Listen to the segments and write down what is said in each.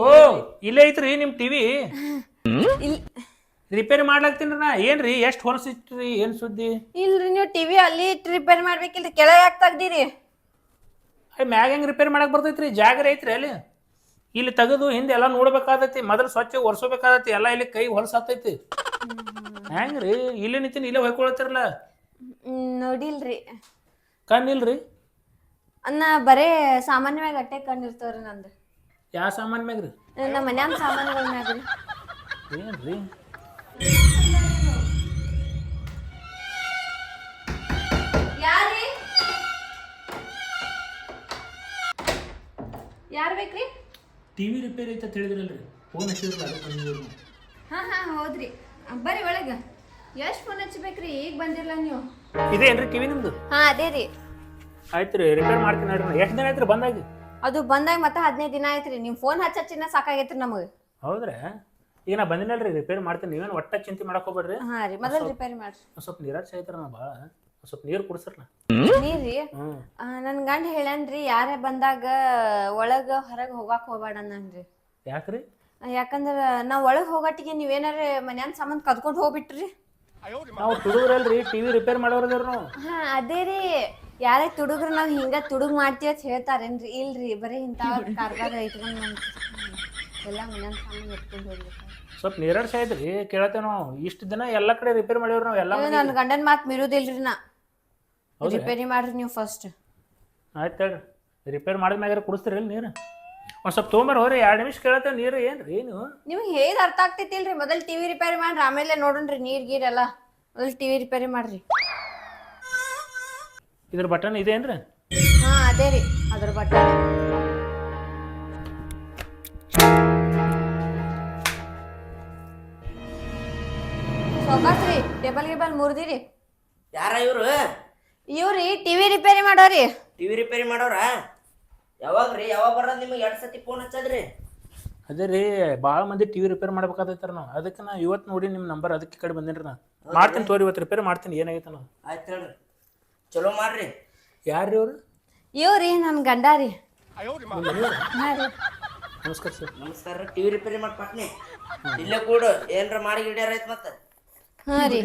ಓ ಇಲ್ಲೇ ಐತ್ರಿ ನಿಮ್ ಟಿವಿ ರಿಪೇರಿ ಮಾಡ್ಲಾಕ್ತೀನಿ ನಾ. ಏನ್ರಿ ಎಷ್ಟು ಹೊಲಸಿಟ್ರಿ ಏನ್ ಸುದ್ದಿ? ಇಲ್ರಿ ನೀವು ಟಿವಿ ಅಲ್ಲಿ ಇಟ್ಟು ರಿಪೇರಿ ಮಾಡ್ಬೇಕಿಲ್ರಿ ಕೆಳಗೆ ಯಾಕೆ ತೆಗ್ದಿರಿ? ಅಯ್ಯ ಮ್ಯಾಗ ಹೆಂಗ್ ರಿಪೇರಿ ಮಾಡಕ್ ಬರ್ತೈತ್ರಿ? ಜಾಗರ ಐತ್ರಿ ಅಲ್ಲಿ. ಇಲ್ಲಿ ತೆಗೆದು ಹಿಂದೆ ಎಲ್ಲ ನೋಡ್ಬೇಕಾದತಿ ಮೊದಲು ಸ್ವಚ್ಛ ಒರೆಸ್ಬೇಕಾದತಿ ಎಲ್ಲ ಇಲ್ಲಿ ಕೈ ಹೊಲಸಾತೈತಿ ಹೆಂಗ್ರಿ? ಇಲ್ಲೇ ನಿಂತೀನಿ ಇಲ್ಲೇ ಹೊಯ್ಕೊಳತ್ತಿರಲ್ಲ? ನೋಡಿಲ್ರಿ ಕಣ್ಣಿಲ್ರಿ ಅನ್ನ ಬರೇ ಸಾಮಾನ್ಯವಾಗಿ ಅಟ್ಟೆ ಕಂಡಿರ್ತಾವ್ರಿ ನಂದು. ಯಾವ ಸಾಮಾನ್ ಮ್ಯಾಗ್ರಿ? ನಮ್ಮ ಮನ್ಯಾನ ಸಾಮಾನುಗಳ ಮ್ಯಾಗ್ರಿ. ಏನ್ರಿ? ಯಾರಿ ಯಾರು ಬೇಕ್ರಿ? ಟಿವಿ ರಿಪೇರಿ ಐತೆ ರೀ ಫೋನ್ ಹಚ್ಚಿದ್ರಲ್ಲ ಅದಕ್ಕೆ ಬಂದಿದ್ರು ಹಾ ಹಾ ಹೌದ್ರಿ. ಬರ್ರಿ ಒಳಗ. ಎಷ್ಟ್ ಫೋನ್ ಹಚ್ಬೇಕ್ರಿ? ಈಗ ಬಂದಿರಲ್ಲ ನೀವು. ಇದೇನ್ರಿ ಟಿವಿ ನಿಮ್ದು? ಹಾ ಅದೇ ರೀ. ಆಯ್ತು ರೀ ರಿಪೇರ್ ಮಾಡ್ತೀನಿ ನೋಡ್ರಿ ಎಷ್ಟು ದಿನ ಆಯ್ತು ಬಂದಾಗಿ? ಅದು ಬಂದಾಗ ಮತ್ತೆ ಹದಿನೈದು ದಿನ ಆಯ್ತ್ರಿ ನೀವು ಫೋನ್ ಹಚ್ಚಿನ ಸಾಕಾಗೈತ್ರಿ ನಮಗೆ. ಹೌದ್ರಾ? ಈಗ ನಾ ಬಂದಿನಲ್ರಿ ರಿಪೇರ್ ಮಾಡ್ತೀನಿ. ನೀವೇನು ಒಟ್ಟ ಚಿಂತೆ ಮಾಡಕ್ ಹೋಗ್ಬೇಡ್ರಿ. ಹಾ ರೀ ಮೊದಲು ರಿಪೇರಿ ಮಾಡ್ರಿ. ಒಂದ್ ಸ್ವಲ್ಪ ನಿರಾಶೆ ಆಯ್ತಾರ ನಾ ಭಾಳ ಸ್ವಲ್ಪ ನೀರು ಕುಡಿಸ್ರಲ್ಲ ನಾ ನೀರಿ ಆ, ನನ್ ಗಂಡ ಹೇಳನ್ರಿ ಯಾರೇ ಬಂದಾಗ ಒಳಗ ಹೊರಗೆ ಹೋಗಾಕ ಹೋಗ್ಬೇಡ ಅನ್ನನ್ರಿ ಯಾಕ್ರಿ? ಯಾಕಂದ್ರ ನಾವ್ ಒಳಗ್ ಹೋಗಟ್ಟಿಗೆ ನೀವೇನಾರ ಮನ್ಯಾನ್ ಸಾಮಾನ್ ಕದ್ಕೊಂಡ್ ಹೋಗ್ಬಿಟ್ರಿ. ನಾವು ತುಡುಗ್ರಲ್ರಿ ಟಿವಿ ರಿಪೇರ್ ಮಾಡೋರದೇವ್ರಿ ನಾವು. ಹಾ ಅದೇ ರೀ. ಯಾರೇ ತುಡುಗ್ರ ನಾವ್ ಹಿಂಗ ತುಡುಗ್ ಮಾಡ್ತೀವಿ ಅಂತ ಹೇಳ್ತಾರೇನ್ರಿ? ಇಲ್ರಿ ಬರೀ ಇಂತ ಕಾರ್ಬಾರ ಇಟ್ಕೊಂಡ್ ನಮ್ ಎಲ್ಲ ಮನ್ಯಾನ್ ಸಾಮಾನ್ ಎತ್ಕೊಂಡ್ ಹೋಗ್ಬೇಕು ಸ್ವಲ್ಪ ನಿರಾಶೆ ಆಯ್ತ್ರಿ ಕೇಳತ್ತೇವೆ ನಾವು. ಇಷ್ಟು ದಿನ ಎಲ್ಲ ಕಡೆ ರಿಪೇರ್ ಮಾಡೇವ್ರಿ ನಾವು ಎಲ್ಲ ನನ್ ಗಂಡನ ಮಾತು ಮೀರುದಿಲ್ರಿ ನಾ? ರಿಪೇರಿ ಮಾಡ್ರಿ ನೀವು ಫಸ್ಟ್ ಆಯ್ತು ಹೇಳ್ರಿ. ರಿಪೇರ್ ಮಾಡಿದ್ಮ್ಯಾಗಾರ ಕುಡಿಸ್ತೀರಿ ನೀರು? ಒಂದು ಸ್ವಲ್ಪ ತೊಗೊಂಬರ್ ಹೋರಿ ಎರಡು ನಿಮಿಷ ಕೇಳತ್ತ ನೀರು ಏನ್ರಿ ಏನು? ನಿಮ್ಗೆ ಹೇಗ್ ಅರ್ಥ ಆಗ್ತೈತಿಲ್ರಿ? ಮೊದಲ್ ಟಿವಿ ರಿಪೇರಿ ಮಾಡ್ರಿ ಆಮೇಲೆ ನೋಡೋಣ್ರಿ ನೀರ್ ಗೀರ್ ಎಲ್ಲ. ಮೊದಲ್ ಟಿವಿ ರಿಪೇರಿ ಮಾಡ್ರಿ. ಇದ್ರ ಬಟನ್ ಇದೇನ್ರಿ ಹಾ ಅದೇ ರೀ ಅದ್ರ ಬಟನ್. ಸೊಕಾಸ್ರಿ ಟೇಬಲ್ ಗೇಬಲ್ ಮುರ್ದಿರಿ. ಯಾರ ಇವ್ರು? ಇವ್ರಿ ಟಿವಿ ರಿಪೇರಿ ಮಾಡೋರಿ ಟಿವಿ ರಿಪೇರಿ ಮಾಡೋರ? ಯಾವಾಗ ರೀ ಯಾವಾಗ ಬರೋದು ನಿಮಗೆ ಎರಡು ಸತಿ ಫೋನ್ ಹಚ್ಚದ್ರಿ? ಅದೇ ರೀ ಭಾಳ ಮಂದಿ ಟಿವಿ ರಿಪೇರ್ ಮಾಡ್ಬೇಕಾದೈತಾರ ನಾವು. ಅದಕ್ಕೆ ನಾ ಇವತ್ತು ನೋಡಿ ನಿಮ್ಮ ನಂಬರ್ ಅದಕ್ಕೆ ಈ ಕಡೆ ಬಂದೇನ್ರಿ ನಾ. ಮಾಡ್ತೀನಿ ತೋರಿ ಇವತ್ತು ರಿಪೇರ್ ಮಾಡ್ತೀನಿ ಏನಾಗೈತೆ ನಾವು ಆಯ್ತು ಹೇಳ್ರಿ. ಚಲೋ ಮಾಡ್ರಿ. ಯಾರ್ರಿ ಅವರು? ಇವ್ರಿ ನನ್ ಗಂಡ ರೀ. ಹಾ ರೀ. ನಮಸ್ಕಾರ ಸರ್. ನಮಸ್ಕಾರ ರೀ ಟಿವಿ ರಿಪೇರಿ ಮಾಡಿ ಪಟ್ನಿ ಇಲ್ಲೇ ಕೂಡು ಏನ್ರ ಮಾಡಿ ಗಿಡ್ಯಾರ ಐತ್ ಮತ್ತೆ. ಹಾ ರೀ.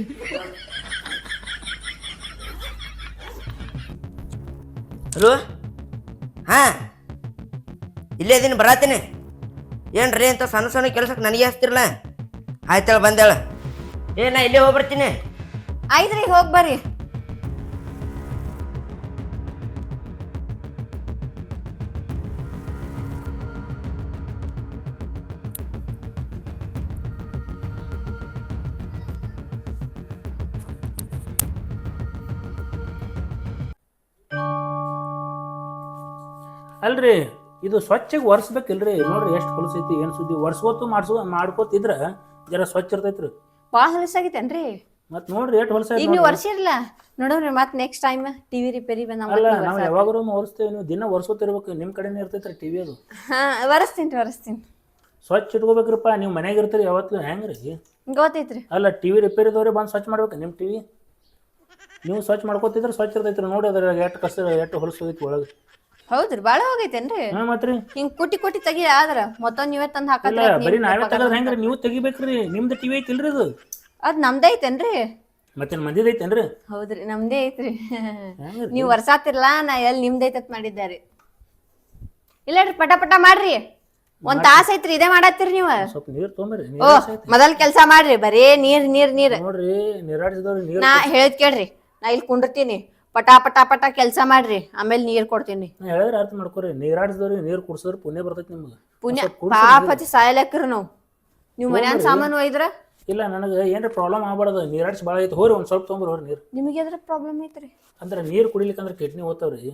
ಹಲೋ? ಹಾ. ಇಲ್ಲೇ ಇದೀನಿ, ಬರಾತೀನಿ. ಏನ್ರಿ ಅಂತ ಸಣ್ಣ ಸಣ್ಣ ಕೆಲ್ಸಕ್ಕೆ ನನಗೆ ಹಚ್ತಿರಲ್ಲ ಆಯ್ತೇಳ, ಬಂದೇಳ. ಏ, ನಾ ಇಲ್ಲೇ ಹೋಗ್ಬರ್ತೀನಿ ರೀ ಹೋಗಿ ಬರ್ರಿ. ಅಲ್ರಿ ಇದು ಸ್ವಚ್ಛಗೆ ಒರೆಸ್ಬೇಕಿಲ್ರಿ. ನೋಡ್ರಿ ಎಷ್ಟು ಹೊಲಸೈತಿ ಏನು ಸುದ್ದಿ. ಒರೆಸ್ಕೋತು ಮಾಡ್ಸೋ ಮಾಡ್ಕೋತಿದ್ರ ಜರ ಸ್ವಚ್ಛ ಇರ್ತೈತ್ರಿ. ಭಾಳ ಹೊಲಸಾಗಿತ್ತೇನ್ರಿ ಮತ್ತೆ ನೋಡ್ರಿ ಎಷ್ಟು ಹೊಲಸ ಈಗ ನೀವು ವರ್ಷಿರ್ಲ ನೋಡೋರಿ ಮತ್ ನೆಕ್ಸ್ಟ್ ಟೈಮ್ ಟಿವಿ ರಿಪೇರಿ ಬಂದ ಅಲ್ಲ ನಾವು ಯಾವಾಗರೂ ಒರೆಸ್ತೇವೆ ನೀವು ದಿನ ಒರೆಸ್ಕೋತಿರ್ಬೇಕು. ನಿಮ್ಮ ಕಡೆನೇ ಇರ್ತೈತ್ರಿ ಟಿವಿ ಅದು. ಹಾ ಒರೆಸ್ತೀನಿ ಒರೆಸ್ತೀನಿ. ಸ್ವಚ್ಛ ಇಟ್ಕೋಬೇಕ್ರಪ್ಪ ನೀವು ಮನ್ಯಾಗ ಇರ್ತೀರಿ ಯಾವತ್ತು ಹೆಂಗ್ರಿ? ಗೊತ್ತೈತ್ರಿ. ಅಲ್ಲ ಟಿವಿ ರಿಪೇರಿ ರಿಪೇರಿದವ್ರೆ ಬಂದು ಸ್ವಚ್ಛ ಮಾಡ್ಬೇಕು ನಿಮ್ಮ ಟಿವಿ ನೀವು ಸ್ವಚ್ಛ ಮಾಡ್ಕೋತಿದ್ರೆ ಸ್ವಚ್ಛ ಇರ್ತೈತ್ರಿ. ನೋಡಿ ಅದ್ರಾಗ ಎಷ್ಟು ಕಷ್ಟ ಎಷ್ಟು ಹೊಲಸು ಹೋಗೈತಿ ಒಳಗೆ. ಹೌದ್ರಿ ಬಾಳ ಹೋಗೈತೇನ್ರಿ ಹಾಂ ಮತ್ರಿ ಹಿಂಗ್ ಕುಟಿ ಕುಟಿ ತೆಗಿ ಆದ್ರ ಮತ್ತೊಂದ್ ನೀವೇ ತಂದ್ ಇಲ್ಲ ಬರೀ ನಾವೇ ಹೆಂಗ್ರಿ ನೀವು ತೆಗಿಬೇಕ್ರಿ ನಿಮ್ದು ಟಿವಿ ಐತಿಲ್ರಿ ಅದು ಅದ್ ನಮ್ದೈತೇನ್ರಿ ಐತೇನ್ರಿ? ಮತ್ತೇನು ಮಂದಿದ ಐತೇನ್ರಿ? ಹೌದ್ರಿ ನಮ್ದೇ ಐತ್ರಿ. ಹೆಂಗ್ರಿ ನೀವ್ ವರ್ಸಾತಿರ್ಲ ನಾ ಎಲ್ಲಿ ನಿಮ್ದೈತತ್ ಮಾಡಿದ್ದಾರೆ. ಇಲ್ಲಡ್ರಿ ಪಟ ಪಟ ಮಾಡ್ರಿ. ಒಂದ್ ತಾಸ್ ಐತ್ರಿ ಇದೇ ಮಾಡತ್ತೀರಿ ನೀವ್. ಸ್ವಲ್ಪ ನೀರು ತೊಗೊಂಬರ್ರಿ ಓ ನೀರು ಮೊದಲ್ ಕೆಲ್ಸ ಮಾಡ್ರಿ ಬರೀ ನೀರ್ ನೀರ್ ನೀರ್. ನೋಡ್ರಿ ನೀರಾಡಿಸಿದವ್ರಿ ನೀರು ನಾ ಹೇಳ್ ಕೇಳ್ರಿ ನಾ ಇಲ್ಲಿ ಕುಂಡಿರ್ತೀನಿ. ಪಟ ಪಟ ಪಟ ಕೆಲಸ ಮಾಡ್ರಿ ಆಮೇಲೆ ನೀರ್ ಕೊಡ್ತೀನಿ. ನಾ ಹೇಳಿದ್ರೆ ಅರ್ಥ ಮಾಡ್ಕೊರಿ ನೀರಾಡಿಸಿದವ್ರಿಗೆ ನೀರು ಕುಡ್ಸಿದ್ರೆ ಪುಣ್ಯ ಬರ್ತೈತಿ ನಿಮ್ಗೆ. ಪುಣ್ಯ ಸ್ವಲ್ಪ ಕುಡ್ಸಿ ಪಾಪ ಹಚ್ಚಿ ನಾವು. ನೀವು ಮನ್ಯಾನ ಸಾಮಾನು ಒಯ್ದ್ರ? ಇಲ್ಲ ನನಗೆ ಏನ್ರ ಪ್ರಾಬ್ಲಮ್ ಆಗ್ಬಾರ್ದು ನೀರಾಡಿಸಿ ಭಾಳ ಐತಿ. ಹೋರಿ ಒಂದು ಸ್ವಲ್ಪ ತೊಗೊಂಬರ್ ಹೋರಿ ನೀರು. ನಿಮಗೆ ಅದ್ರ ಪ್ರಾಬ್ಲಮ್ ಐತ್ರಿ? ಅಂದ್ರೆ ನೀರು ಕುಡಿಲಿಕ್ಕಂದ್ರೆ ಕಿಡ್ನಿ ಓದ್ತಾವ್ರಿ.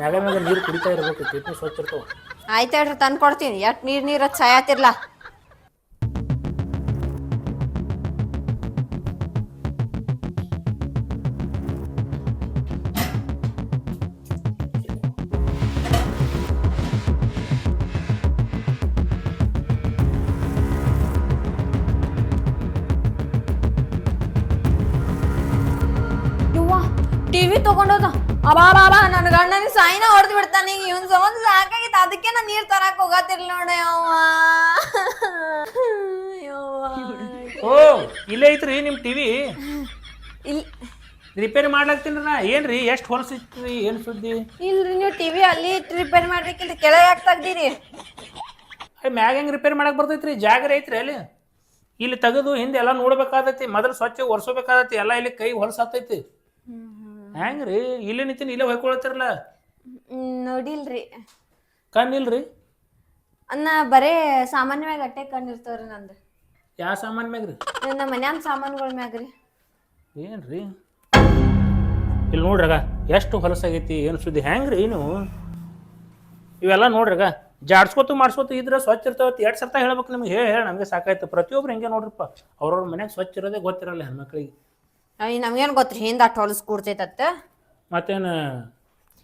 ಮ್ಯಾಗ ಮ್ಯಾಗ ನೀರು ಕುಡಿತಾ ಇರ್ಬೇಕು ಕಿಡ್ನಿ ಸ್ವಚ್ಛ ಇರ್ತಾವ. ಆಯ್ತು ಹೇಳ್ರಿ ತಂದು ಕೊಡ್ತೀನಿ ಯಾಕೆ ನೀರ್ ನೀರ್ ಸಾಯತಿರ್ಲ ನಾ ನೀರ್ ತರಾಕ್ ಹೋಗತಿರ್ಲಿ ನೋಡ. ಓ ಇಲ್ಲೇ ಐತ್ರಿ ನಿಮ್ಮ ಟಿವಿ? ಇಲ್ ರಿಪೇರಿ ಮಾಡ್ಲಾಕ್ತೀನಿ ನಾ? ಏನ್ರಿ ಎಷ್ಟು ಹೊಲಸ ಇತ್ರಿ ಏನು ಸುದ್ದಿ? ಇಲ್ರಿ ನೀವು ಟಿವಿ ಅಲ್ಲಿ ಇಟ್ಟು ರಿಪೇರಿ ಮಾಡ್ಬೇಕಿಲ್ರಿ ಕೆಳಗೆ ಯಾಕೆ ತೆಗ್ದಿರಿ? ಮ್ಯಾಗ ಹೆಂಗ್ ರಿಪೇರಿ ಮಾಡಕ್ ಬರ್ತೈತ್ರಿ? ಜಾಗ್ರ ಐತ್ರಿ ಅಲ್ಲಿ. ಇಲ್ಲಿ ತೆಗೆದು ಹಿಂದೆ ಎಲ್ಲ ನೋಡ್ಬೇಕಾದೈತಿ ಮೊದಲು ಸ್ವಚ್ಛ ಒರೆಸೋಬೇಕಾದೈತಿ ಎಲ್ಲ ಇಲ್ಲಿ ಕೈ ಹೊಲಸಾತೈತಿ ಹೆಂಗ್ರಿ? ಇಲ್ಲೇ ನಿಂತೀನಿ ಇಲ್ಲೇ ಹೊಯ್ಕೊಳತ್ತಿರಲ್ಲ? ನೋಡಿಲ್ರಿ. ಕಣ್ಣಿಲ್ರಿ? ಅನ್ನ ಬರೇ ಸಾಮಾನ್ಯವಾಗಿ ಅಟ್ಟೆ ಕಂಡಿರ್ತವ್ರಿ ನಂದು. ಯಾವ ಸಾಮಾನ್ ಮ್ಯಾಗ್ರಿ? ನಮ್ಮ ಮನ್ಯಾನ ಸಾಮಾನುಗಳ ಮ್ಯಾಗ್ರಿ. ಏನ್ರಿ? ಇಲ್ಲಿ ನೋಡ್ರಗ ಎಷ್ಟು ಹೊಲಸಾಗೈತಿ ಏನು ಸುದ್ದಿ ಹೆಂಗ್ರಿ ನೀವು? ಇವೆಲ್ಲ ನೋಡ್ರಗ ಜಾಡ್ಸ್ಕೊತು ಮಾಡ್ಸ್ಕೊತು ಇದ್ರೆ ಸ್ವಚ್ಛ ಇರ್ತಾವತ್ತು ಎರಡು ಸರ್ತ ಹೇಳ್ಬೇಕು ನಿಮ್ಗೆ. ಹೇಳಿ ಹೇಳಿ ನಮಗೆ ಸಾಕಾಯ್ತು. ಪ್ರತಿಯೊಬ್ರು ಹೆಂಗೆ ನೋಡ್ರಪ್ಪ. ಅವ್ರವ್ರ ಮನ್ಯಾಗ ಸ್ವಚ್ಛ ಇರೋದೇ ಗೊತ್ತಿರಲ್ಲ ಹೆಣ್ಮಕ್ಳಿಗೆ. ನಮ್ಗೇನು ನಮ್ಗೇನ್ ಗೊತ್ತ್ರಿ ಹಿಂದ ಅಟ್ ಹೊಲಸ್ ಕೂಡ್ತೈತತ್ತ ಮತ್ತೇನು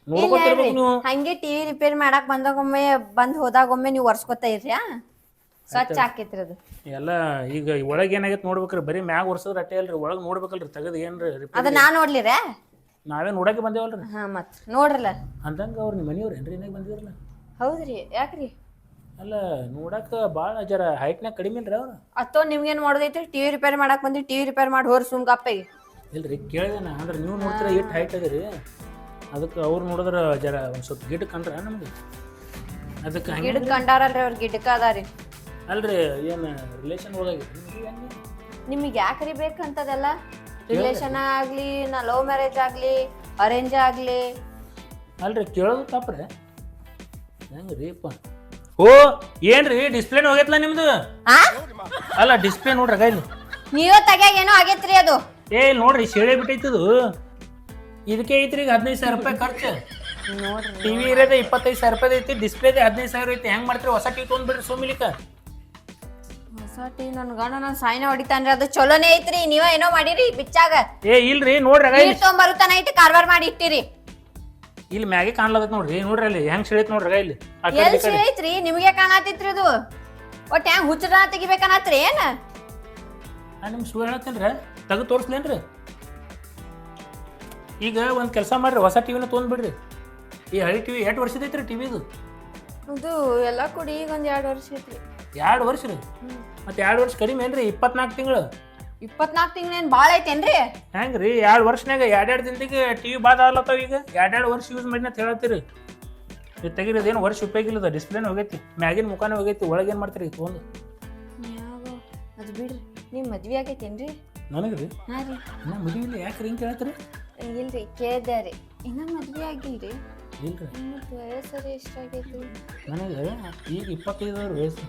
ನೋಡ್ಕೊತಿರ್ಬೇಕು ನೀವು. ಹಂಗೆ ಟಿವಿ ರಿಪೇರ್ ಮಾಡಕ್ ಬಂದಾಗೊಮ್ಮೆ ಬಂದ್ ಹೋದಾಗೊಮ್ಮೆ ನೀವು ಒರ್ಸ್ಕೊತಾ ಇರ್ರಿ ಸ್ವಚ್ಛ ಆಕೈತ್ರಿ ಅದು. ಎಲ್ಲ ಈಗ ಒಳಗೆ ಏನಾಗೈತೆ ನೋಡ್ಬೇಕ್ರಿ ಬರೀ ಮ್ಯಾಗ ಒರ್ಸೋದ್ರ ಅಟ್ಟೆ ಅಲ್ರಿ ಒಳಗೆ ನೋಡ್ಬೇಕಲ್ರಿ ತೆಗೆದು ಏನ್ರಿ ಅದ ನಾ ನೋಡ್ಲಿರೇ? ನಾವೇ ನೋಡಕ್ಕೆ ಬಂದೇವಲ್ರಿ? ಹಾ ಮತ್ ನೋಡ್ರಲ್ಲ. ಅಂದಂಗ ಅವ್ರ ನಿಮ್ಮ ಮನೆಯವ್ರು ಏನ್ರಿ ಏನಾಗ ಬಂದಿರಲ್ಲ ಹೌದ್ರಿ ಯಾಕ್ರಿ? ಅಲ್ಲ ನೋಡಕ್ಕ ಭಾಳ ಜರ ಹೈಟ್ನಾಗ ಕಡಿಮೆ ಇಲ್ರಿ ಅವ್ರು? ಅತ್ತೋ ನಿಮ್ಗೇನ್ ಮಾಡೋದೈತ್ರಿ? ಟಿವಿ ರಿಪೇರ್ ಮಾಡಕ್ ಬಂದ್ರಿ ಟಿವಿ ರಿಪೇರ್ ಮಾಡಿ ಹೋರ್ ಸುಮ್ ಇಲ್ರಿ ಕೇಳಿದೆ ನಾ ಅಂದ್ರೆ ನೀವು ನೋಡ್ತೀರ ಎಷ್ಟು ಹೈಟ್ ಅದಿರಿ? ಅದಕ್ಕೆ ಅವ್ರು ನೋಡಿದ್ರೆ ಜರ ಒಂದು ಸ್ವಲ್ಪ ಗಿಡ ಕಂಡ್ರ ನಮ್ಗೆ. ಅದಕ್ಕೆ ಹಂಗೆ ಗಿಡಕ್ ಕಂಡಾರಲ್ರಿ ಅವ್ರ ಗಿಡಕ್ಕೆ ಅದಾರಿ. ಅಲ್ರಿ ಏನು ರಿಲೇಷನ್ ಒಳಗೆ ನಿಮಗೆ ಯಾಕ್ರಿ ಬೇಕಂತದೆಲ್ಲ ರಿಲೇಷನ್ ಆಗಲಿ ನಾ ಲವ್ ಮ್ಯಾರೇಜ್ ಆಗಲಿ ಅರೇಂಜ್ ಆಗ್ಲಿ. ಅಲ್ರಿ ಕೇಳೋದು ತಪ್ಪ್ರೆ. ಹೆಂಗೆ ರೀಪ್ಪ ಓ ಏನ್ರಿ ಡಿಸ್ಪ್ಲೇನ್ ಹೋಗೈತ್ಲ ನಿಮ್ದು? ಹಾ ಅಲ್ಲ ಡಿಸ್ಪ್ಲೇ ನೋಡ್ರಿ ಇಲ್ಲಿ. ನೀವೇ ತಗ್ಯಾಗ ಏನೋ ಆಗೈತ್ರಿ ಅದು. ಏ ಇಲ್ಲಿ ನೋಡ್ರಿ ಶೇಳೆ ಬಿಟ್ಟೈತದು. ಇದಕ್ಕೆ ಐತ್ರಿ ಈಗ ಹದಿನೈದು ಸಾವಿರ ರೂಪಾಯಿ ಖರ್ಚು. ನೋಡ್ರಿ. ಟಿವಿ ಇರೋದೇ ಇಪ್ಪತ್ತೈದು ಸಾವಿರ ರೂಪಾಯಿ ಐತಿ ಡಿಸ್ಪ್ಲೇದೆ ಹದಿನೈದು ಸಾವಿರ ಐತಿ. ಹೆಂಗ್ ಮಾಡ್ತೀರಿ? ಹೊಸ ಟಿವಿ ತೊಗೊಂಡ್ಬಿಡ್ರಿ ಸೋಮಿಲಿಕ ಹೊಸ ಟಿವಿ ನನ್ನ ಗಂಡ ನನ್ ಸಾಯಿನ ಹೊಡಿತಾನ್ರಿ. ಅದು ಚಲೋನೇ ಐತ್ರಿ. ನೀವ ಏನೋ ಮಾಡಿರಿ ಬಿಚ್ಚಾಗ. ಏ ಇಲ್ರಿ ನೋಡ್ರಿ ಆಗ ನೀರ್ ತೊಗೊಂಬರುತ್ತಾನ ಐತಿ ಕಾರ್ವಾರ ಮಾಡಿ ಇಟ್ಟಿರಿ. ಇಲ್ಲಿ ಮ್ಯಾಗೆ ಕಾಣ್ಲತ್ತ ನೋಡ್ರಿ. ನೋಡ್ರಿ ಅಲ್ಲಿ ಹೆಂಗ್ ಸಿಳೈತ್ ನೋಡ್ರಿ ಆಗ ಇಲ್ಲಿ. ಆ ಕಡೆ ಎಲ್ ಈ ಕಡೆ. ಐತ್ರಿ ನಿಮ್ಗೆ ಕಾಣತಿತ್ರಿ ಅದು. ಒಟ್ ಹೆಂಗ್ ಹುಚ್ಚರ ತೆಗಿಬೇಕನ್ನತ್ರಿ ಏನ್? ನಾ ನಿಮ್ಗೆ ಸುಳ್ಳು ಹೇಳತ್ತೇನ್ರಿ. ತೆಗೆದು ತೋರಿಸ್ಲೇನ್ರಿ. ಈಗ ಒಂದು ಕೆಲಸ ಮಾಡ್ರಿ ಹೊಸ ಟಿವಿನ ತೊಗೊಂಡ್ಬಿಡ್ರಿ ಈ ಹಳಿ ಟಿವಿ ಎಷ್ಟು ವರ್ಷದೈತ್ರಿ ಟಿವಿದು ಇದು ಎಲ್ಲ ಕೂಡಿ ಈಗ ಒಂದು ಎರಡ್ ವರ್ಷ ಐತ್ರಿ. ಎರಡು ವರ್ಷ ರೀ? ಮತ್ತೆ ಎರಡು ವರ್ಷ ಕಡಿಮೆ ಏನ್ರಿ ಇಪ್ಪತ್ನಾಲ್ಕು ತಿಂಗಳು? ಇಪ್ಪತ್ನಾಲ್ಕು ತಿಂಗಳೇನ್ ಬಾಳ ಐತೇನ್ರಿ ಹೆಂಗ್ರಿ ಎರಡು ವರ್ಷನಾಗ ಎರಡೆರಡು ದಿನದಿಗೆ ಟಿವಿ ಬಾದ ಆಗ್ಲತ್ತಾವ ಈಗ? ಎರಡೆರಡು ವರ್ಷ ಯೂಸ್ ಮಾಡಿ ಅಂತ ಹೇಳತ್ತೀರಿ. ಇದು ತೆಗಿರೋದು ಏನು ವರ್ಷ ಉಪಯೋಗ ಇಲ್ಲದ ಡಿಸ್ಪ್ಲೇನ ಹೋಗೈತಿ ಮ್ಯಾಗಿನ ಮುಖಾನೇ ಹೋಗೈತಿ ಒಳಗೆ ಏನು ಮಾಡ್ತೀರಿ ತೊಗೊಂಡು ಯಾವ ಅದು ಬಿಡ್ರಿ ನಿಮ್ ಮದ್ವಿ ಆಗೈತೇನ್ರಿ? ನನಗೆ ರೀ ಹಾಂ ರೀ. ನಾ ಮದುವೆ ಯಾಕೆ ಹಿಂಗೆ ಕೇಳ್ತೀರಿ ಇಲ್ರಿ ಕೇಳ್ದೆ ರೀ ಇನ್ನ ಮದ್ವಿ ಆಗಿಲ್ರಿ. ಇಲ್ರಿ? ಮತ್ ವಯಸ್ಸರಿ ಎಷ್ಟಾಗೈತಿ ನನಗೆ ಈಗ ಇಪ್ಪತ್ತೈದು ವಯಸ್ಸು.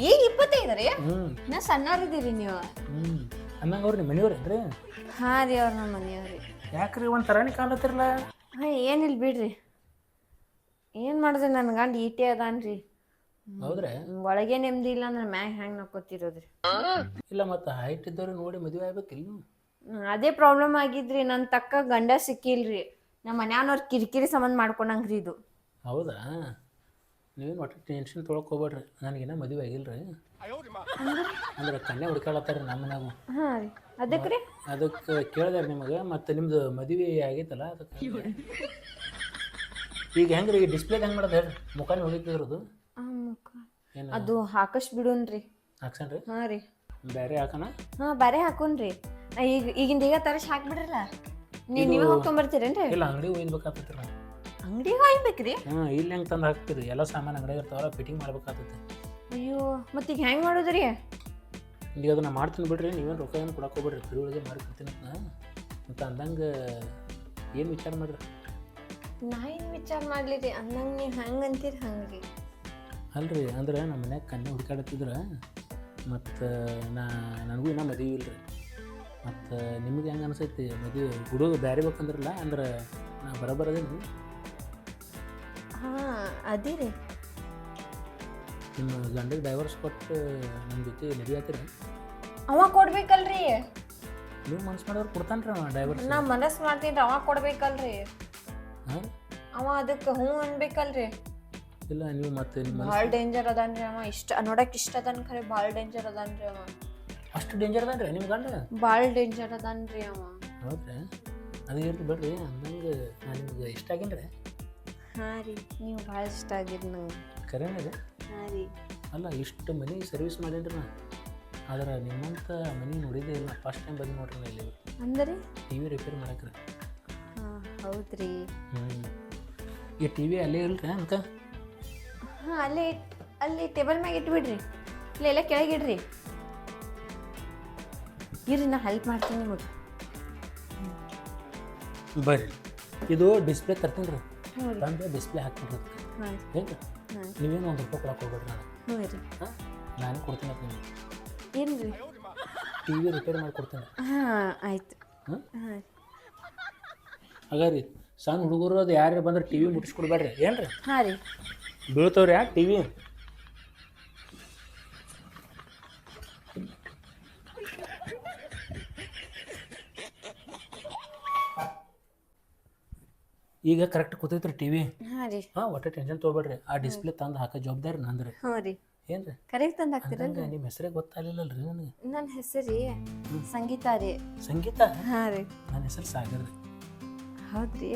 ಈಗ ಇಪ್ಪತ್ತೈದು ರೀ ಹ್ಞೂ ನಾ ಸಣ್ಣವ್ರಿದ್ದೀರಿ ನೀವು. ಹ್ಞೂ ಅನ್ನಂಗೆ ಅವ್ರು ನಿಮ್ಮ ಮನೆಯವ್ರೇನ್ರಿ ಹಾಂ ರೀ ಅವ್ರ ನಮ್ಮ ಮನೆಯವ್ರಿ. ಯಾಕ್ರಿ ಒಂದು ತರಾಣಿ ಕಾಣತ್ತಿರಲ್ಲ ಹಾಂ ಏನಿಲ್ಲ ಬಿಡ್ರಿ. ಏನ್ ಮಾಡಿದ್ರಿ ನನ್ನ ಗಂಡ ಈಟೆ ಅದಾನ್ರಿ. ಹೌದ್ರಾ? ಒಳಗೆ ನೆಮ್ಮದಿ ಇಲ್ಲ ಅಂದ್ರೆ ಮ್ಯಾಗ ಹ್ಯಾಂಗ್ ನಕ್ಕೋತಿರೋದ್ರಿ? ಇಲ್ಲ ಮತ್ತೆ ಹೈಟ್ ಇದ್ದವ್ರು ನೋಡಿ ಮದುವೆ ಆಗ್ಬೇಕಿಲ್ಲ ನೀವು? ಅದೇ ಪ್ರಾಬ್ಲಮ್ ಆಗಿದ್ರಿ ನನ್ ತಕ್ಕ ಗಂಡ ಸಿಕ್ಕಿಲ್ರಿ. ನಮ್ಮ ಮನ್ಯಾನವ್ರ ಕಿರಿಕಿರಿ ಸಂಬಂಧ ಮಾಡ್ಕೊಂಡಂಗ್ರಿ ಇದು. ಹೌದಾ? ನೀವೇನು ಒಟ್ಟು ಟೆನ್ಷನ್ ತೊಳಕ್ ಹೋಗ್ಬೇಡ್ರಿ ನನಗಿನ್ನ ಮದುವೆ ಆಗಿಲ್ರಿ. ರೀ ಅಂದ್ರೆ ಕನ್ಯಾ ಹುಡ್ಕಾಳತ್ತಾರ ನಮ್ಮ ಮನ್ಯಾಗ. ಹಾ ರೀ ಅದಕ್ಕೆ ರೀ ಅದಕ್ಕೆ ಕೇಳಿದಾರ ನಿಮಗೆ ಮತ್ತೆ ನಿಮ್ದು ಮದುವೆ ಆಗೈತಲ್ಲ ಅದಕ್ಕೆ. ಈಗ ಹೆಂಗ್ರಿ ರೀ ಡಿಸ್ಪ್ಲೇ ಹೆಂಗೆ ಮಾಡೋದು ಹೇಳ್ರಿ? ಮುಖಾನ ಮುಖ ಏನು ಅದು ಹಾಕಸ್ ಬಿಡುನ್ರಿ. ಹಾಕ್ಸನ್ರಿ? ಹಾ ರೀ. ಬೇರೆ ಹಾಕೋಣ? ಹಾ ಬ್ಯಾರೆ ಹಾಕುನ್ರಿ. ನಾ ಈಗ ಈಗಿಂದ ಈಗ ತರಸ್ ಹಾಕ್ಬಿಡ್ರಲ್ಲ? ನೀ ನೀವೇ ಹೋಗ್ಕೊಂಬರ್ತೀರೇನ್ರಿ ಇಲ್ಲ ಅಂಗಡಿ ಒಯ್ಬೇಕಾಗ್ತೈತಿ ರೀ ಅಂಗಡಿಗೆ ಹೋಗ್ಬೇಕ್ರಿ ಹ್ಞೂ ಇಲ್ಲಿ ಹೆಂಗೆ ತಂದು ಹಾಕ್ತೀರಿ? ಎಲ್ಲ ಸಾಮಾನು ಅಂಗಡಿ ಇರ್ತಾವಲ್ಲ ಫಿಟ್ಟಿಂಗ್ ಮಾಡ್ಬೇಕಾಗ್ತೈತಿ ಅಯ್ಯೋ ಮತ್ತೆ ಈಗ ಹೆಂಗ್ ಮಾಡೋದ್ರಿ? ಈಗ ಅದನ್ನ ಮಾಡ್ತೀನಿ ಬಿಡ್ರಿ ನೀವೇನು ರೊಕ್ಕ ಏನು ಕೊಡಕ್ಕೆ ಹೋಗ್ಬೇಡ್ರಿ ಫ್ರೀ ಒಳಗೆ ಮಾಡ್ಕೊಡ್ತೀನಿ ಅಂತ. ಮತ್ತು ಅಂದಂಗೆ ಏನು ವಿಚಾರ ಮಾಡ್ರಿ? ನಾ ಏನು ವಿಚಾರ ಮಾಡ್ಲಿ ರೀ ಅಂದಂಗೆ ನೀವು ಹೆಂಗ್ ಅಂತೀರಿ ಹಂಗ್ರಿ ಅಲ್ರಿ ಅಂದ್ರೆ ನಮ್ಮ ಮನ್ಯಾಗ ಕನ್ಯಾ ಹುಡುಕಾಡತ್ತಿದ್ರ ಮತ್ತು ನಾ ನನಗೂ ಇನ್ನೂ ಮದುವೆ ಇಲ್ಲ ರೀ ಮತ್ತು ನಿಮ್ಗೆ ಹೆಂಗೆ ಅನ್ಸೈತಿ ಮದುವೆ ಹುಡುಗ ಬ್ಯಾರಿ ಬೇಕಂದ್ರಲ್ಲ ಅಂದ್ರೆ ನಾ ಬರಬರದೇನು ಅದೇ ರೀ. ನಿಮ್ಮ ಗಂಡಿಗೆ ಡೈವರ್ಸ್ ಕೊಟ್ಟು ನಮ್ಮ ಜೊತೆ ರೀ ಅವ ಕೊಡ್ಬೇಕಲ್ರಿ. ನೀವು ಮನ್ಸು ಮಾಡೋರು ಕೊಡ್ತಾನ್ರಿ ಅವ ಡೈವರ್ಸ್ ನಾ ಮನಸ್ ಮಾಡ್ತೀನಿ ಅವ ಕೊಡ್ಬೇಕಲ್ರಿ. ಹಾಂ? ಅವ ಅದಕ್ಕೆ ಹ್ಞೂ ಅನ್ಬೇಕಲ್ರಿ. ಇಲ್ಲ ನೀವು ಮತ್ತೆ ನಿಮ್ಮ ಭಾಳ ಡೇಂಜರ್ ಅದಾನ್ರಿ ಅವ. ಇಷ್ಟ ನೋಡಕ್ ಇಷ್ಟ ಅದಾನ ಖರೆ ಭಾಳ ಡೇಂಜರ್ ಅದಾನ್ರಿ ಅವ. ಅಷ್ಟು ಡೇಂಜರ್ ಅದಾನ್ರಿ ನಿಮ್ಮ ಅಂದ್ರೆ ಭಾಳ ಡೇಂಜರ್ ಅದಾನ್ರಿ ಅವ. ಹೌದ್ರಿ? ಅದು ಇರ್ಲಿ ಬಿಡ್ರಿ ನಂಗೆ ನಾನು ನಿಮ್ಗೆ ಇಷ್ಟ ಆಗಿನ್ರಿ. ಹಾ ರೀ ನೀವು ಭಾಳ ಇಷ್ಟ ಆಗಿರಿ ನಂಗೆ. ಕರೆನೇ ರೀ? ಹಾ ರೀ. ಅಲ್ಲ ಇಷ್ಟು ಮನೆ ಸರ್ವಿಸ್ ಮಾಡಿನ್ರಿ ನಾ? ಆದ್ರೆ ನಿಮ್ಮಂತ ಮನೆ ನೋಡಿದ್ದೆ ಇಲ್ಲ ಫಸ್ಟ್ ಟೈಮ್ ಬಂದು ನೋಡ್ರಿ ನಾ ಇಲ್ಲಿ. ಅಂದ್ರೆ? ಟಿ ವಿ ರಿಪೇರ್ ಮಾಡಕ್ರಿ. ಹಾ ಹೌದ್ರಿ. ಹ್ಞೂ ಈ ಟಿ ವಿ ಅಲ್ಲೇ ಇಲ್ರಿ ಅಂತ? ಹಾ ಅಲ್ಲೇ ಇಟ್- ಅಲ್ಲಿ ಟೇಬಲ್ ಮ್ಯಾಗ ಇಟ್ಬಿಡ್ರಿ. ಇಲ್ಲ ಎಲ್ಲ ಕೆಳಗಿಡ್ರಿ ಇರ್ರಿ ನಾ ಹೆಲ್ಪ್ ಮಾಡ್ತೀನಿ ನಿಮಗೆ ಬರ್ರಿ. ಇದು ಡಿಸ್ಪ್ಲೇ ತರ್ತೀನಿ ರೀ ರೀ ಡಿಸ್ಪ್ಲೇ ಹಾಕ್ಬಿಡ್ರಿ ಅದಕ್ಕೆ. ಹಾಂ ನೀವೇನು ಒಂದು ರೂಪಾಯಿ ಕೊಡಕ್ಕೆ ಹೋಗ್ಬೇಡ್ರಿ ನಾನು ಹ್ಞೂ ರೀ ಹಾಂ? ನಾನು ಕೊಡ್ತೀನಿ ಅಂತ ನಿಮಗೆ. ಏನ್ರಿ? ಟಿ ವಿ ರಿಪೇರ್ ಮಾಡಿಕೊಡ್ತೀನಿ ಹಾಂ ಆಯ್ತು. ಹಾಂ? ಹಾಂ ಹಾಗಾರಿ ಸಣ್ಣ ಹುಡುಗರು ಅದು ಯಾರು ಬಂದ್ರೆ ಟಿ ವಿ ಮುಟ್ಟಿಸ್ಕೊಡ್ಬೇಡ್ರಿ. ಏನು ರೀ ಹಾಂ ರೀ. ಬೀಳ್ತವ್ರಿ ಯಾಕೆ ಟಿ ವಿ ಈಗ ಕರೆಕ್ಟ್ ಕೂತೈತ್ರಿ ಟಿ ವಿ ಹಾಂ ರೀ. ಹಾಂ ಒಟ್ಟು ಟೆನ್ಷನ್ ತೊಗೊಬೇಡ್ರಿ. ಆ ಡಿಸ್ಪ್ಲೇ ತಂದು ಹಾಕೋ ಜವಾಬ್ದಾರಿ ನಂದ್ರಿ. ಹಾಂ ರೀ. ಏನು ರೀ ಕರೆಕ್ಟ್ ತಂದು ಹಾಕ್ತೀರಲ್ಲ ಹಂಗಂದ್ರೆ ನಿಮ್ಮ ಹೆಸರೇ ಗೊತ್ತಾಗಲಿಲ್ಲಲ್ರಿ ನನಗೆ? ನನ್ನ ಹೆಸರು ಸಂಗೀತ ರೀ. ಸಂಗೀತ? ಹಾಂ ರೀ. ನನ್ನ ಹೆಸರು ಸಾಗರ್ ರೀ. ಹೌದ್ರಿ?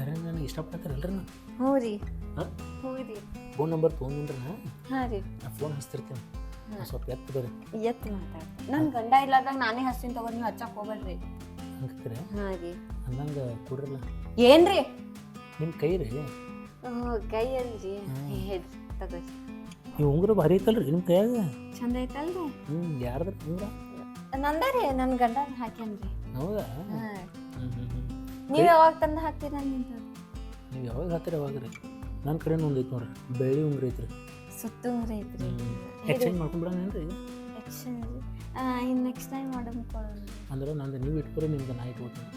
ಕರೆ ನನಗೆ ಇಷ್ಟಪಡ್ತಾರಲ್ರಿ ನಾ ಹ್ಞೂ ರೀ. ಹಾಂ? ಹ್ಞೂ ರೀ. ಫೋನ್ ನಂಬರ್ ತೊಗೊಂಡ್ರಿ ಹಾಂ ರೀ. ನಾ ಫೋನ್ ಹಚ್ತಿರ್ತೀನಿ. ಸ್ವಲ್ಪ ಎತ್ತು ಬರ್ರಿ ಎತ್ತು ಮಾತಾಡ್ತೀನಿ. ನನ್ನ ಗಂಡ ಇಲ್ಲದಾಗ ನಾನೇ ಹಸ್ತೀನಿ ತಗೋ ನೀವು ಹಚ್ಚಕ್ಕೆ ಹೋಗಲ್ರಿ ಹಂಗೆ ಹಾಂ ರೀ. ಅಂದಂಗೆ ಕೊಡ್ರಲ್ಲ. ಏನ್ರಿ ನಿಮ್ಮ ಕೈ ರೀ? ಕೈ ಅಲ್ರಿ ತಗೋರಿ ಈ ಉಂಗುರ ಭಾರಿ ಐತಲ್ರಿ ನಿಮ್ಮ ಕೈಯಾಗ? ಚಂದ ಐತಲ್ರಿ? ಹ್ಞೂ ಯಾರ್ದ್ರ ಉಂಗುರ? ನಂದ ರೀ ನನ್ನ ಗಂಡ ಹಾಕ್ಯಾನ್ರಿ. ಹೌದಾ? ಹಾಂ. ನೀವು ಯಾವಾಗ ತಂದು ಹಾಕ್ತೀರ ನೀವು ಯಾವಾಗ ಹಾಕ್ತೀರ ಯಾವಾಗ ರೀ? ನನ್ನ ಕಡೆ ಒಂದು ಐತೆ ನೋಡ್ರಿ ಬೆಳ್ಳಿ ಉಂಗುರ ಐತ್ರಿ. ಸುತ್ತುಂಗ್ರಿ ಐತ್ರಿ. ಎಕ್ಸ್ಚೇಂಜ್ ಮಾಡ್ಕೊಂಡ್ಬಿಡೋಣ ರೀ ಎಕ್ಸ್ಚೇಂಜ್ ಇನ್ನು ನೆಕ್ಸ್ಟ್ ಟೈಮ್ ಮಾಡೋಣ ಅಂದ್ರೆ ನಂದು ನೀವು ಇಟ್ಕೊರಿ ನಿಮ್ದು ನಾ ಇಟ್ಕೊತೀನಿ.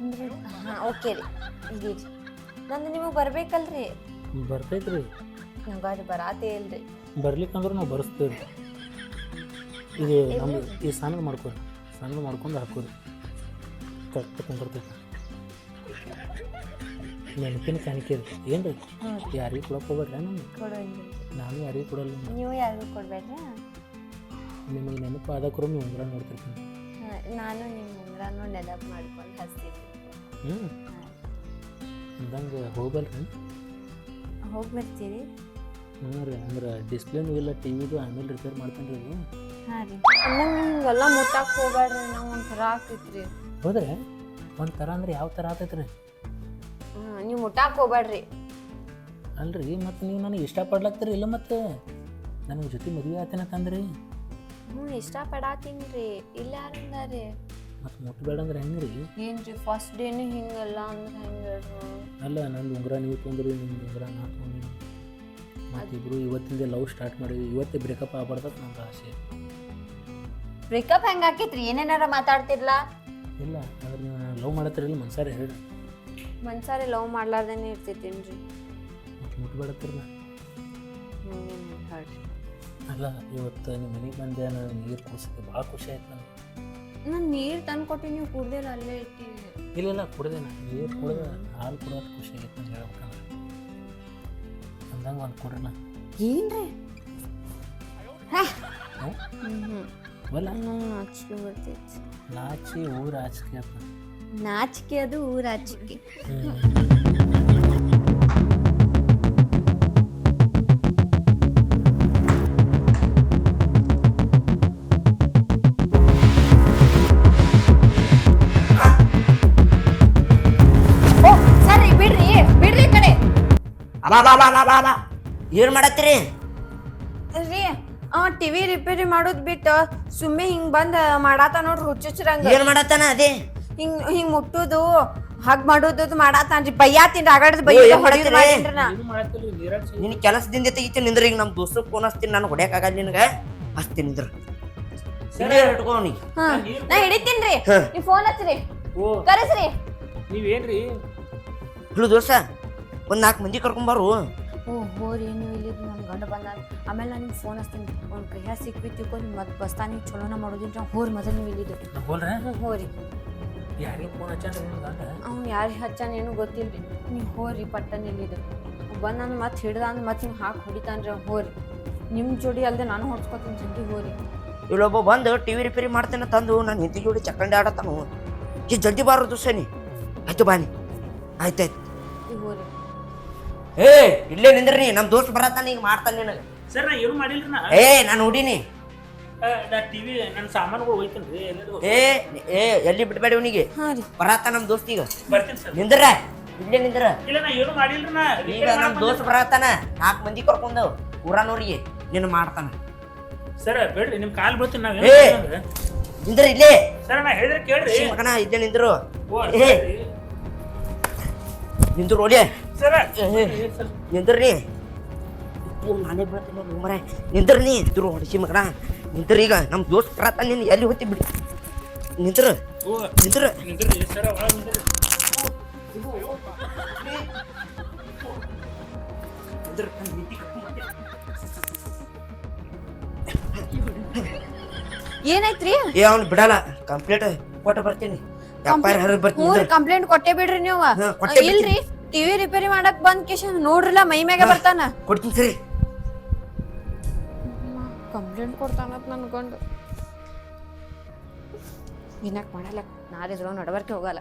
ಅಂದ್ರೆ ಹಾಂ ಓಕೆ ರೀ. ಇದೀರಿ ನಂದು ನಿಮಗೆ ಬರ್ಬೇಕಲ್ರಿ? ಬರ್ತೈತ್ರಿ ನಂಗೆ ಅದು ಬರಾತೇ ಇಲ್ರಿ. ಬರ್ಲಿಕ್ಕಂದ್ರೆ ನಾವು ಬರೆಸ್ತೇವೆ ಇದು ನಮ್ಗೆ ಈ ಸ್ನಾನ ಮಾಡ್ಕೊರಿ. ಸಣ್ಣದು ಮಾಡ್ಕೊಂಡು ಹಾಕೋರಿ. ಕರೆಕ್ಟ್ ಕುಂದಿರ್ತೈತಿ ನೆನಪಿನ ಕಾಣಿಕೆ ರೀ ಏನು ರೀ ಯಾರಿಗೆ ಕೊಡಕ್ಕೆ ಹೋಗ್ಬೇಡ್ರಿ ನಾನು ಕೊಡೋಂಗಿಲ್ಲ. ನಾನು ಯಾರಿಗೂ ಕೊಡಲ್ಲ. ನೀವು ಯಾರಿಗೂ ಕೊಡ್ಬೇಡ್ರಿ? ನಿಮಗೆ ನೆನಪು ಆದಕ್ರು ನೀವು ಉಂಗುರ ನೋಡ್ತಿರ್ತೀನಿ. ನಾನು ನಿಮ್ಮ ಉಂಗ್ರನೂ ನೆನಪು ಮಾಡ್ಕೊಂಡು ಹಚ್ತೀನಿ. ಹ್ಞೂ ಅಂದಂಗೆ ಹೋಗಲ್ರಿ ಹೋಗಿ ಬರ್ತೀರಿ ಹ್ಞೂ ರೀ ಅಂದ್ರೆ ಡಿಸ್ಪ್ಲೇನೂ ಇಲ್ಲ ಟಿ ವಿದು ಆಮೇಲೆ ರಿಪೇರ್ ಮಾಡ್ತೀನಿ ರೀ ಇದು ಹಾಂ ರೀ. ನಂಗೆ ನಿಮ್ಗೆಲ್ಲ ಮುಟ್ಟಕ್ಕೆ ಹೋಗ್ಬೇಡ್ರಿ ನಾವು ಒಂಥರ ಆಗ್ತೈತ್ರಿ. ಹೋದ್ರೆ? ಒಂಥರ ಥರ ಅಂದ್ರೆ ಯಾವ ಥರ ಆತೈತೆ ರೀ ಹಾಂ ನೀವು ಮುಟ್ಟಾಕ್ ಹೋಗ್ಬೇಡ್ರಿ. ಅಲ್ರಿ ಮತ್ತು ನೀವು ನನಗೆ ಇಷ್ಟಪಡ್ಲತ್ತೀರಿ ಇಲ್ಲ ಮತ್ತು? ನನಗೆ ಜೊತೆ ಮದುವೆ ಆತೇನ ತಂದ್ರಿ? ಹ್ಞೂ ಇಷ್ಟಪಡಾತೀನಿ ರೀ ಇಲ್ಲ ಯಾರಂದಾರಿ ಮತ್ತು ಮುಟ್ಬೇಡ ಅಂದ್ರೆ ಹೆಂಗೆ ರೀ ಏನ್ರಿ ಫಸ್ಟ್ ಡೇನೇ ಹಿಂಗಲ್ಲ ಅಂದ್ರೆ ಹೆಂಗೆ ಅಲ್ಲ ನಂದು ಉಂಗುರ ನೀವು ತೊಂದ್ರಿ ನಿಮ್ದು ಉಂಗುರ ನಾ ತೊಗೊಂಡಿನಿ ಮತ್ತಿಬ್ರು ಇವತ್ತಿಂದ ಲವ್ ಸ್ಟಾರ್ಟ್ ಮಾಡಿದ್ವಿ. ಇವತ್ತೇ ಬ್ರೇಕಪ್ ಆಗ್ಬಾರ್ದತ್ ನಂಗೆ ಆಸೆ. ಬ್ರೇಕಪ್ ಹೆಂಗೆ ಆಕೈತ್ರಿ? ಏನೇನಾರ ಮಾತಾಡ್ತಿರ್ಲಾ? ಇಲ್ಲ ಆದ್ರೆ ನೀವು ಲವ್ ಇಲ್ಲ ಮನ್ಸಾರ ಹೇಳ್ರಿ. ಮನ್ಸಾರೆ ಲವ್ ಮಾಡ್ಲಾರ್ದೇನೆ ಇರ್ತಿದ್ದೀನಿ ಮತ್ತು ಮುಟ್ಬೇಡತ್ತಿರಲ್ಲ ಹಂಗೇನು ಹೇಳ್ರಿ. ಅಲ್ಲ ಇವತ್ತು ನಿಮ್ಮ ಮನೆಗೆ ಬಂದೆ ನಾನು ನೀರು ಕುಡಿಸಿದೆ ಭಾಳ ಖುಷಿ ಆಯ್ತು ನನಗೆ ನಾನು ನೀರು ತಂದು ಕೊಟ್ಟು ನೀವು ಕುಡ್ದಿಲ್ಲ ಅಲ್ಲೇ ಇಟ್ಟಿರಿ. ಇಲ್ಲ ಇಲ್ಲ ಕುಡ್ದೆ ನಾನು ನೀರು ಕುಡ್ದೆ ಹಾಲು ಕುಡಿಯೋದು ಖುಷಿ ಆಯ್ತು ಅಂತ ಹೇಳ್ಬೇಕಂದ್ರೆ. ಅಂದಂಗೆ ಒಂದು ಕೊಡ್ರಿ ನಾ. ಏನ್ರಿ? ಹ್ಞೂ ಬರ್ತೈತಿ. ನಾಚಿ ಊರು ಆಚಿಕೆ ಅಂತ ನಾಚಿಕೆ ಅದು ಊರಾಚಿಕೆ. ಓ ಸರಿ ಬಿಡ್ರಿ ಬಿಡ್ರಿ ಈ ಕಡೆ. ಅಬಾ ಬಾ ಬಾ ಬಾ ಬಾ ಬಾ ಏನು ಮಾಡತ್ತೀರಿ? ರೀ ಆ ಟಿವಿ ರಿಪೇರಿ ಮಾಡೋದ್ ಬಿಟ್ಟು ಸುಮ್ಮನೆ ಹಿಂಗ್ ಬಂದ್ ಮಾಡಾತ ನೋಡ್ರಿ ಹುಚ್ಚುಚ್ಚರಂಗ. ಏನು ಮಾಡತ್ತಾನ ಅದೇ? ಹಿಂಗ್ ಹಿಂಗ್ ಮುಟ್ಟುದು ಹಗ್ ಮಾಡುದು ಮಾಡಾತಾನ್ರಿ. ಬೈಯಾತೀನಿ ರಾಗಾಡ್ದು ಬೈ ಓ, ಏನ್ ಹೊಡೆದ್ ಮಾಡತ್ತೀರಿ? ನಾ. ನಿನ್ನ ಕೆಲಸದಿಂದ ತೆಗಿತಿ ನಿಂದ್ರ ಈಗ ನಮ್ಮ ದೋಸ್ತ ಫೋನ್ ಹಚ್ತೀನಿ ನಾನು ಹೊಡ್ಯಾಕಾಗಲ್ಲ ನಿನಗೆ. ಹಚ್ತೀನಿ ನಿಂದ್ರ. ಇಲ್ಲೇ ಇಟ್ಕೋ ನೀ. ಹಾ ನಾ ಹಿಡಿತೀನ್ರಿ. ಹಾ. ನೀವ್ ಫೋನ್ ಹಚ್ಚ್ರಿ ಓ. ಕರೆಸ್ರಿ. ನೀವೇನ್ರಿ? ಇಳು ದೋಸ ಒಂದು ನಾಲ್ಕು ಮಂದಿ ಕರ್ಕೊಂಬಾರು ಓ ಹೋರಿ ನೀವು ಇಲ್ಲಿ ನನ್ನ ಗಂಡ ಬಂದ ಆಮೇಲೆ ನಾನು ನಿಮ್ಗೆ ಫೋನ್ ಹಚ್ತೀನಿ. ಒಂದು ಕೈಯ ಸಿಕ್ಬಿತ್ತು ನೀವು ಮತ್ತೆ ಬಸ್ತಾನಿ ಚಲೋನ ಮಾಡೋದಿಲ್ಲ ಹೋರಿ ಮೊದಲು ನೀವು ಇಲ್ಲಿದ್ದು ಹೋಲ್ರೆ? ಹೋರಿ. ಯಾರಿಗೆ ಫೋನ್ ಹಚ್ಚಾನ ಅವ್ನು ಯಾರಿಗೆ ಹಚ್ಚಾನ ಏನೂ ಗೊತ್ತಿಲ್ರಿ. ನೀವು ಹೋರಿ ಪಟ್ಟನ್ ಇಲ್ಲಿದ್ದು ಬಂದು ನಾನು ಮತ್ತೆ ಹಿಡ್ದ ಅಂದ್ರೆ ಮತ್ತೆ ಹಿಂಗೆ ಹಾಕಿ ಹೊಡಿತಾನ್ರಿ ಅವ್ನು ಹೋರಿ ನಿಮ್ಮ ಜೋಡಿ ಅಲ್ಲದೆ ನಾನು ಹೊಡ್ಸ್ಕೊತೀನಿ ಜಲ್ದಿ ಹೋರಿ ಇಲ್ಲೊಬ್ಬ ಬಂದು ಟಿ ವಿ ರಿಪೇರಿ ಮಾಡ್ತೇನೆ ತಂದು ನಾನು ಹಿಂದಿ ಜೋಡಿ ಚಕ್ಕಂಡಿ ಆಡತ್ತಾನು ಈ ಜಲ್ದಿ ಬಾರೋ ಸನಿ ನೀ. ಆಯ್ತು ಬಾನಿ ಆಯ್ತಾಯ್ತು. ಈಗ ಹೋರಿ ಏ ಇಲ್ಲೇ ನಿಂದ್ರಿ ನಮ್ಮ ದೋಸ್ತ್ ಬರತ್ತಾನ ಈಗ ಮಾಡ್ತಾನೆ ನಿನಗೆ. ಸರ್ ನಾ ಏನು ಮಾಡಿಲ್ರಿ ನಾ? ಏ ನಾನು ನೋಡೀನಿ ಆ, ನಾ ಟಿವಿ ನನ್ನ ಸಾಮಾನುಗಳು ಹೋಯ್ತೇನ್ರಿ ಎಲ್ಲರೂ ಏ ಏ ಎಲ್ಲಿ ಬಿಡ್ಬೇಡಿ ಅವನಿಗೆ? ಹಾ ರೀ. ಬರತ್ತ ನಮ್ಮ ದೋಸ್ತ ಈಗ. ಬರ್ತೀನಿ ಸರ್. ನಿಂದ್ರ ಇಲ್ಲೇ ನಿಂದ್ರ ಇಲ್ಲ ನಾ ಏನು ಮಾಡಿಲ್ರಿ ನಾ ಈಗ ನಮ್ಮ ದೋಸ್ತ್ ಬರತ್ತಾನ ನಾಲ್ಕು ಮಂದಿ ಕರ್ಕೊಂಡು ಊರಾನವ್ರಿಗೆ ನಿನ್ನ ಮಾಡ್ತಾನ. ಸರ್ ಬೇಡ್ರಿ ನಿಮ್ ಕಾಲ್ ಬೀಳ್ತೀನಿ ನಾವ್ ಏ! ನಿಂದ್ರ ಇಲ್ಲೇ. ಸರ್ ನಾ ಹೇಳಿದ್ರೆ ಕೇಳ್ರಿ. ಮಗನ ಇಲ್ಲೇ ನಿಂದ್ರು. ಓ, ಏ ನಿಂದ್ರು ಒಲೆ ಸರ್ ನಿಂದ್ರಿ ನಾನೇ ಬೀಳ್ತೀನಿ ಮರ. ನಿಂದ್ರ ನೀ ನಿಂದ್ರು ಹೊಡಿಸಿ ಮಗನ. ನಿಂದ್ರ ಈಗ ನಮ್ಮ ದೋಸ್ತ್ ಪ್ರಾತ ನಿನ್ ಎಲ್ಲಿ ಹೋಗ್ತಿ ಬಿಡಿ. ನಿಂತ್ರ ನಿಂತ್ರ. ಏನಾಯ್ತ್ರಿ? ಏ ಅವ್ನು ಬಿಡಲ್ಲ. ಕಂಪ್ಲೇಂಟ್ ಕೊಟ್ಟು ಬರ್ತೀನಿ. ಕಂಪ್ಲೇಂಟ್ ಕೊಟ್ಟೆ ಬಿಡ್ರಿ ನೀವು. ಇಲ್ರಿ ಟಿವಿ ರಿಪೇರಿ ಮಾಡಕ್ ಬಂದ್ ಕಿಶನ್ ನೋಡ್ರಲ್ಲ ಮೈ ಮ್ಯಾಗ ಬರ್ತಾನ. ಕೊಡ್ತೀನಿ ಸರಿ. ಕಂಪ್ಲೇಂಟ್ ಕೊಡ್ತಾನಂತ ನನ್ನ ಗಂಡು. ಏನಕ್ಕೆ ಮಾಡಲ್ಲ? ನಾಳೆ ನಡವರ್ಕೆ ಹೋಗಲ್ಲ.